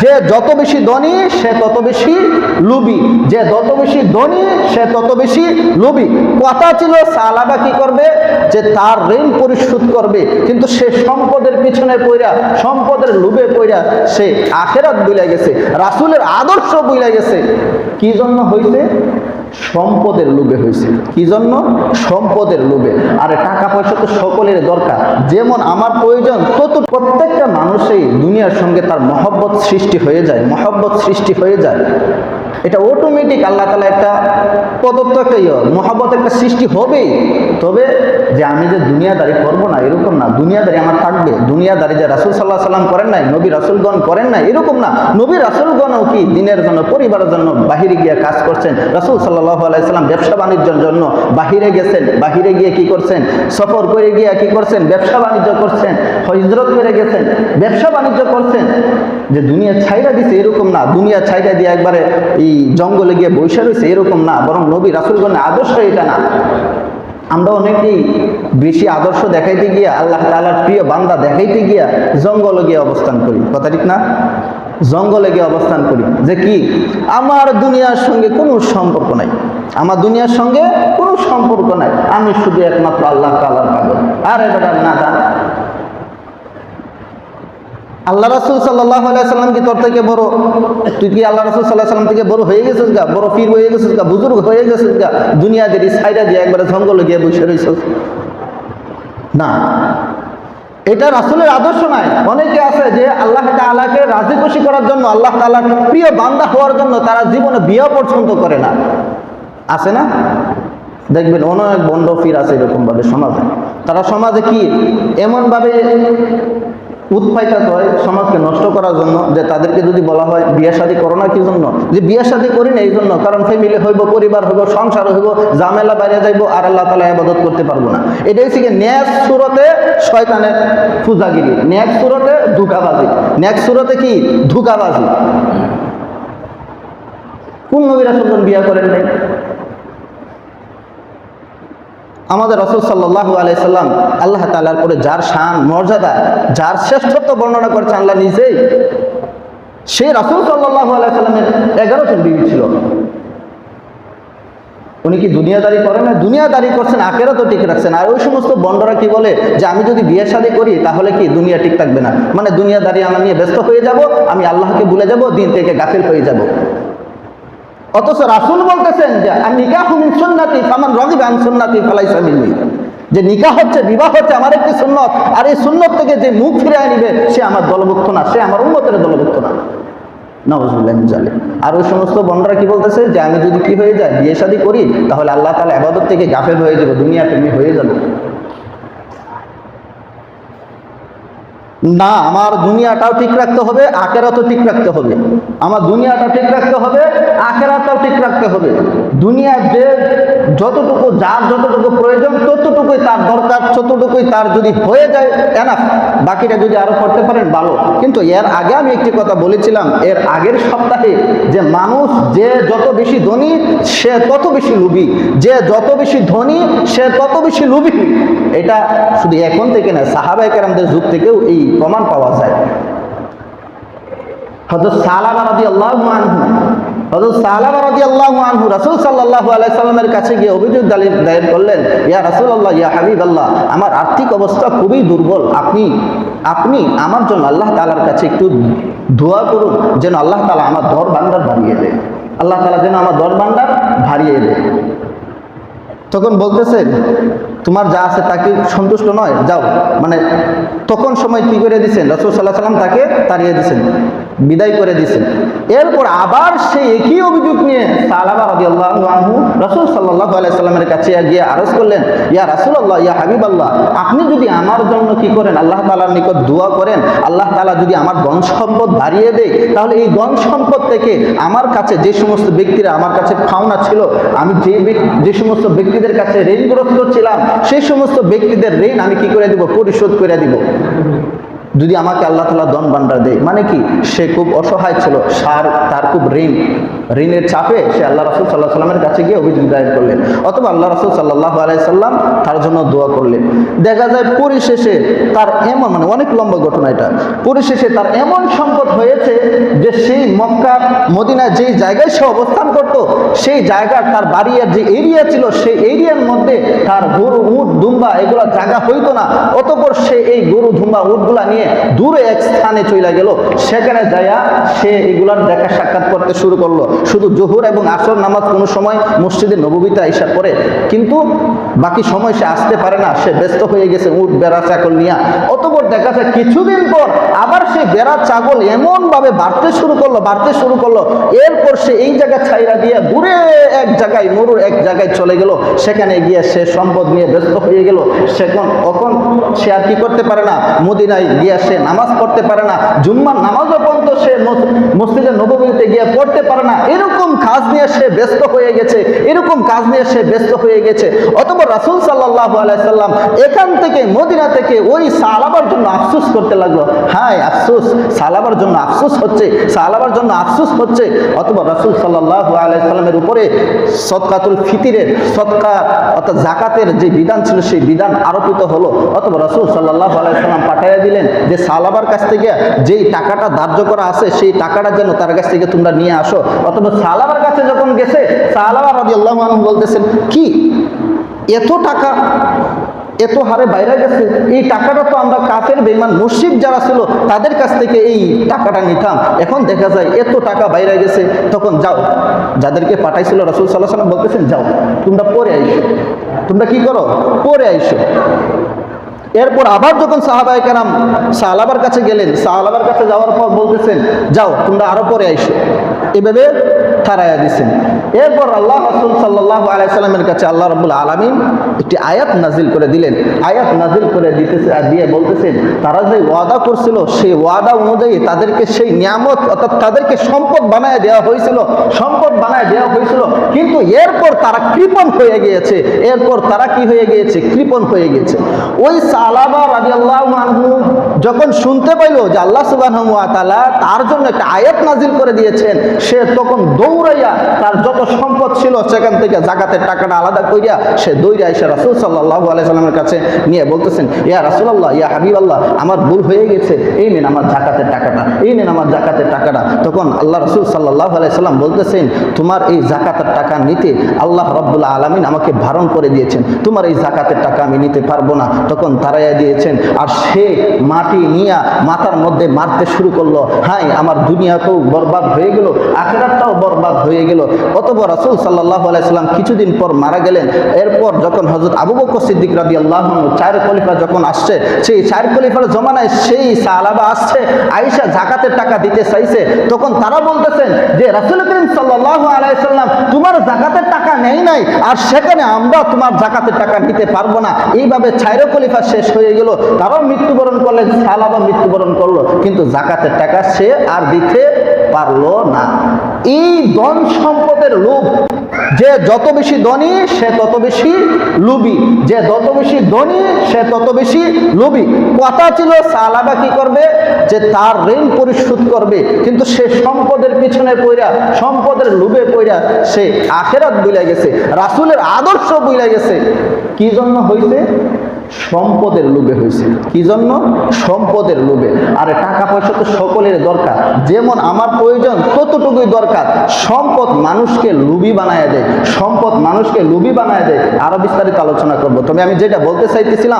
যে যত বেশি ধনী, সে তত বেশি লুবি যে যত বেশি ধনী, সে তত বেশি লুবি কথা ছিল সালাবা কি করবে? যে তার ঋণ পরিশোধ করবে। কিন্তু সে সম্পদের পিছনে পইরা, সম্পদের লুবে পইরা সে আখেরাত বুলে গেছে, রাসুলের আদর্শ বুলে গেছে। কি জন্য হইছে? সম্পদের লোভে হয়েছে কি জন্য সম্পদের লোভে। আরে টাকা পয়সা তো সকলের দরকার। যেমন আমার প্রয়োজন তত প্রত্যেকটা মানুষই দুনিয়ার সঙ্গে তার মহব্বত সৃষ্টি হয়ে যায়, মহব্বত সৃষ্টি হয়ে যায়। এটা অটোমেটিক আল্লাহ তালা একটা প্রদত্ত একটা মহব্বত একটা সৃষ্টি হবেই। তবে যে আমি যে দুনিয়াদারি করব না, এরকম না। দুনিয়াদারি আমার থাকবে। দুনিয়াদারি যে রাসুল সাল্লাহ সাল্লাম করেন নাই, নবী রাসুলগণ করেন নাই, এরকম না। নবী রাসুলগণও কি দিনের জন্য, পরিবারের জন্য বাহিরে গিয়ে কাজ করছেন? রাসুল সাল্লাহ আলাইসাল্লাম ব্যবসা বাণিজ্যের জন্য বাহিরে গেছেন, বাহিরে গিয়ে কি করছেন? সফর করে গিয়ে কি করছেন? ব্যবসা বাণিজ্য করছেন, হজরত করে গেছেন, ব্যবসা বাণিজ্য করছেন। যে দুনিয়া ছাইরা দিছে, এরকম না। দুনিয়া ছাইরা দিয়ে একবারে এই জঙ্গলে গিয়ে বৈশা রয়েছে, এরকম না। বরং নবী রাসুলগণের আদর্শ এটা না। আমরা অনেকেই বেশি আদর্শ দেখাইতে গিয়া আল্লাহ তালার প্রিয় বান্দা দেখাইতে গিয়া জঙ্গলে গিয়ে অবস্থান করি। কথা ঠিক না? জঙ্গলে গিয়ে অবস্থান করি। যে কি? আমার দুনিয়ার সঙ্গে কোনো সম্পর্ক নাই। আমার দুনিয়ার সঙ্গে কোনো সম্পর্ক নাই। আমি শুধু একমাত্র আল্লাহ তালার পাগল। আর এটা না। আল্লাহ রাসুল সাল্লাহ সাল্লাম কি তোর থেকে বড়? তুই কি আল্লাহ রাসুল সাল্লাহ সাল্লাম থেকে বড় হয়ে গেছিস গা? বড় পীর হয়ে গেছিস গা? বুজুর্গ হয়ে গেছিস গা? দুনিয়া দুনিয়াদের সাইডা দিয়ে একবারে জঙ্গলে গিয়ে বসে রয়েছিস না। এটা রাসুলের আদর্শ নাই। অনেকে আছে যে আল্লাহ তালাকে রাজি খুশি করার জন্য, আল্লাহ তালার প্রিয় বান্দা হওয়ার জন্য তারা জীবনে বিয়ে পছন্দ করে না। আছে না? দেখবেন অনেক বন্ড ফির আছে এরকমভাবে সমাজে। তারা সমাজে কি? এমনভাবে উৎপাইতা হয় সমাজকে নষ্ট করার জন্য, যে তাদেরকে যদি বলা হয় বিয়ে শাদী করো না কি জন্য? যে বিয়ে শাদী করি না এই জন্য, কারণ ফ্যামিলি হইব, পরিবার হইব, সংসার হইব জামেলা বাইরে যাইব, আর আল্লাহ তালা আবাদত করতে পারব না। এটা হচ্ছে কি নেক্সট সুরতে শয়তানের পূজাগিরি নেক্সট সুরতে ধুকাবাজি। নেক্সট সুরতে কি? ধুকাবাজি। কোন নবীরা সুন্দর বিয়ে করেন নাই? আমাদের রসুল সাল্লাহ আলাইসাল্লাম আল্লাহ তালার পরে যার শান, মর্যাদা, যার শ্রেষ্ঠত্ব বর্ণনা করছে আল্লাহ নিজেই সেই রসুল সাল্লাহ আলাইসাল্লামের এগারো জন বিবি ছিল। উনি কি দুনিয়াদারি করেন না? দুনিয়াদারি করছেন আখেরা তো ঠিক রাখছেন। আর ওই সমস্ত বন্ডরা কি বলে? যে আমি যদি বিয়ে শাদী করি, তাহলে কি দুনিয়া ঠিক থাকবে না? মানে দুনিয়াদারি আমার নিয়ে ব্যস্ত হয়ে যাব, আমি আল্লাহকে ভুলে যাব, দিন থেকে গাফিল হয়ে যাব। অথচ রাসুল বলতেছেন যে নিকাহ মিন সুন্নাতি, ফামান রাগিব আন সুন্নাতি, ফালাইসা মিন্নি। যে নিকাহ হচ্ছে, বিবাহ হচ্ছে আমার একটি সুন্নত, আর এই সুন্নত থেকে যে মুখ ফিরে নিবে, সে আমার দলভুক্ত না, সে আমার উন্নতের দলভুক্ত না। জালে আর ওই সমস্ত বনরা কি বলতেছে? যে, আমি যদি কি হয়ে যায়, বিয়ে শাদী করি, তাহলে আল্লাহ তালা আবাদত থেকে গাফেল হয়ে যাব দুনিয়া প্রেমী হয়ে যাব। না, আমার দুনিয়াটাও ঠিক রাখতে হবে, আখেরাতও ঠিক রাখতে হবে। আমার দুনিয়াটা ঠিক রাখতে হবে আখেরাটাও ঠিক রাখতে হবে। দুনিয়ার যে যতটুকু যার যতটুকু প্রয়োজন, ততটুকুই তার দরকার ততটুকুই তার যদি হয়ে যায় এনাফ বাকিটা যদি আরও করতে পারেন, ভালো। কিন্তু এর আগে আমি একটি কথা বলেছিলাম, এর আগের সপ্তাহে যে মানুষ যে যত বেশি ধনী, সে তত বেশি লুবি যে যত বেশি ধনী, সে তত বেশি লুবি এটা শুধু এখন থেকে না সাহাবাই কেরামদের যুগ থেকেও এই প্রমাণ পাওয়া যায়। হজরত সালামা রাদি আল্লাহ হজরত সালামা রাদি আল্লাহ আনহু, রাসুল সাল্লাহ আলাইসাল্লামের কাছে গিয়ে অভিযোগ দালিল, দায়ের করলেন, ইয়া রাসুল আল্লাহ ইয়া হাবিব আল্লাহ আমার আর্থিক অবস্থা খুবই দুর্বল, আপনি আপনি আমার জন্য আল্লাহ তালার কাছে একটু দোয়া করুন, যেন আল্লাহ তালা আমার দর বান্ডার বাড়িয়ে দেয়। আল্লাহ তালা যেন আমার দর বান্ডার বাড়িয়ে দেয়। তখন বলতেছেন তোমার যা আছে তাকে সন্তুষ্ট নয়? যাও। মানে সময় কি করে দিছেন? রসুল সাল্লাহ সাল্লাম তাকে তাড়িয়ে দিছেন, বিদায় করে দিছেন। এরপর আবার সেই একই অভিযোগ নিয়ে সালাবা রবি আল্লাহ রসুল সাল্লাহ আলাইসাল্লামের কাছে গিয়ে আরজ করলেন, ইয়া রাসুল আল্লাহ ইয়া হাবিব আল্লাহ আপনি যদি আমার জন্য কি করেন? আল্লাহ তালার নিকট দোয়া করেন, আল্লাহ তালা যদি আমার ধন সম্পদ বাড়িয়ে দেয়, তাহলে এই গণ সম্পদ থেকে আমার কাছে যে সমস্ত ব্যক্তিরা আমার কাছে ফাওনা ছিল, আমি যে যে সমস্ত ব্যক্তিদের কাছে ঋণগ্রস্ত ছিলাম সেই সমস্ত ব্যক্তিদের ঋণ আমি কি করে দিব? পরিশোধ করে দিব। যদি আমাকে আল্লাহ তালা দন বান্ডার দেয় মানে কি? সে খুব অসহায় ছিল, সার, তার খুব ঋণ, ঋণের চাপে সে আল্লাহ রাসুল সাল্লাহ সাল্লামের কাছে গিয়ে অভিযোগ দায়ের করলেন। অথবা আল্লাহ রাসুল সাল্লাহ আলাইসাল্লাম তার জন্য দোয়া করলেন। দেখা যায় পরিশেষে তার এমন মানে অনেক লম্বা ঘটনা এটা, পরিশেষে তার এমন সম্পদ হয়েছে যে মক্কা মদিনায় যেই জায়গায় সে অবস্থান করত, সেই জায়গার তার বাড়ির যে এরিয়া ছিল, সেই এরিয়ার মধ্যে তার গরু, উট, দুম্বা এগুলো জায়গা হইতো না। অতপর সে এই গরু ধুম্বা উটগুলা নিয়ে দূরে এক স্থানে চলে গেল। সেখানে যাইয়া সে এগুলার দেখা সাক্ষাৎ করতে শুরু করল। শুধু জোহর এবং আসর নামাজ কোনো সময় মসজিদে নববিতা এসা করে কিন্তু বাকি সময় সে আসতে পারে না। সে ব্যস্ত হয়ে গেছে উট, বেড়া, ছাগল নিয়ে। অতপর দেখা যায় কিছুদিন পর আবার সে বেড়া, ছাগল এমন ভাবে বাড়তে শুরু করল, বাড়তে শুরু করল এরপর সে এই জায়গা ছাইরা দিয়ে দূরে এক জায়গায় মরুর এক জায়গায় চলে গেল। সেখানে গিয়ে সে সম্পদ নিয়ে ব্যস্ত হয়ে গেল। সেখন তখন সে আর কি করতে পারে না? মদিনায় গিয়ে সে নামাজ পড়তে পারে না। জুম্মার নামাজও পর্যন্ত সে মসজিদের নবমীতে গিয়ে পড়তে পারে না। এরকম কাজ নিয়ে সে ব্যস্ত হয়ে গেছে। এরকম কাজ নিয়ে সে ব্যস্ত হয়ে গেছে। অতপর রাসুল সাল্লাহ আলাইসাল্লাম এখান থেকে মদিনা থেকে ওই সালাবার জন্য আফসুস করতে লাগল। হ্যাঁ আফসুস! সালাবার জন্য আফসুস হচ্ছে। সালাবার জন্য আফসুস হচ্ছে। অথবা রাসুল সাল্লাহ আলাইসাল্লামের উপরে সৎকাতুল ফিতিরের সৎকা অর্থাৎ জাকাতের যে বিধান ছিল, সেই বিধান আরোপিত হলো। অথবা রসুল সাল্লাহ আলাইসাল্লাম পাঠাইয়া দিলেন যে, সালাবার কাছ থেকে যেই টাকাটা ধার্য করা আছে, সেই টাকাটা যেন তার কাছ থেকে তোমরা নিয়ে আসো। অথবা সালাবার কাছে যখন গেছে সালাবার রবি আল্লাহ বলতেছেন, কি? এত টাকা এত হারে বাইরে গেছে, এই টাকাটা তো আমরা কাফের বেমান মুসিদ যারা ছিল, তাদের কাছ থেকে এই টাকাটা নিতাম। এখন দেখা যায় এত টাকা বাইরে গেছে, তখন যাও। যাদেরকে পাঠাইছিল রসুল সাল্লাহ সাল্লাম বলতেছেন, যাও, তোমরা পরে আইসো। তোমরা কি করো? পরে আইসো। এরপর আবার যখন সাহাবাই কারাম সাহালাবার কাছে গেলেন, সাহালাবার কাছে যাওয়ার পর বলতেছেন, যাও, তোমরা আরও পরে আইসো। এভাবে তারাইয়া দিছেন। এরপর আল্লাহ রসুল সাল্লাহ আলাইসাল্লামের কাছে আল্লাহ রবুল আলমিন একটি আয়াত নাজিল করে দিলেন। আয়াত নাজিল করে দিতেছে আর দিয়ে বলতেছেন, তারা যে ওয়াদা করছিল, সেই ওয়াদা অনুযায়ী তাদেরকে সেই নিয়ামত অর্থাৎ তাদেরকে সম্পদ বানায় দেওয়া হয়েছিল, সম্পদ বানায় দেওয়া হয়েছিল, কিন্তু এরপর তারা কৃপণ হয়ে গিয়েছে। এরপর তারা কি হয়ে গিয়েছে? কৃপণ হয়ে গিয়েছে। ওই সালাবা রাজি আল্লাহ যখন শুনতে পাইল যে আল্লাহ সুবাহ তার জন্য একটা আয়াত নাজিল করে দিয়েছেন, সে তখন দৌড়াইয়া তার যত সম্পদ ছিল সেখান থেকে জাকাতের টাকাটা আলাদা করিয়া সে দৌড়ে আইসা রাসুল সাল্লাহ আলাইসাল্লামের কাছে নিয়ে বলতেছেন, ইয়া রাসুলাল্লাহ, ইয়া হাবিব আল্লাহ আমার ভুল হয়ে গেছে, এই নেন আমার জাকাতের টাকাটা, এই নেন আমার জাকাতের টাকাটা। তখন আল্লাহ রসুল সাল্লাহ আলাইসাল্লাম বলতেছেন, তোমার এই জাকাতের টাকা নিতে আল্লাহ রব্বুল্লাহ আলমিন আমাকে বারণ করে দিয়েছেন, তোমার এই জাকাতের টাকা আমি নিতে পারব না। তখন তারাইয়া দিয়েছেন, আর সে মাটি নিয়া মাথার মধ্যে মারতে শুরু করল। হাই আমার দুনিয়াতেও বরবাদ হয়ে গেল, আখেরাতটাও বরবাদ হয়ে গেল। অতপর রাসুল সাল্লাহ আলাইসাল্লাম কিছুদিন পর মারা গেলেন। এরপর যখন হজরত আবু বকর সিদ্দিক রাবি আল্লাহ চার খলিফা যখন আসছে, সেই চার খলিফার জমানায় সেই সালাবা আসছে আইসা জাকাতের টাকা দিতে চাইছে। তখন তারা বলতেছেন যে, রাসুল করিম সাল্লাহ আলাইসাল্লাম তোমার জাকাতের টাকা নেই নাই, আর সেখানে আমরা তোমার জাকাতের টাকা নিতে পারব না। এইভাবে ছাইর খলিফা শেষ হয়ে গেল। তারাও মৃত্যুবরণ করলেন সালাবা মৃত্যুবরণ করল, কিন্তু জাকাতের টাকা সে আর দিতে পারল না। এই ধন সম্পদের লোভ। যে যত বেশি ধনী, সে তত বেশি লুবি যে যত বেশি ধনী, সে তত বেশি লুবি কথা ছিল সালাবা কি করবে? যে তার ঋণ পরিশোধ করবে। কিন্তু সে সম্পদের পিছনে পইরা, সম্পদের লোভে পইরা, সে আখেরাত বুইলা গেছে, রাসুলের আদর্শ বুইলা গেছে। কি জন্য হইছে? সম্পদের লোভে হয়েছে কি জন্য সম্পদের লোভে। আর টাকা পয়সা তো সকলের দরকার। যেমন আমার প্রয়োজন, ততটুকুই দরকার। সম্পদ মানুষকে লুবি বানায় দেয়। সম্পদ মানুষকে লুবি বানায় দেয়। আরও বিস্তারিত আলোচনা করব। তবে আমি যেটা বলতে চাইতেছিলাম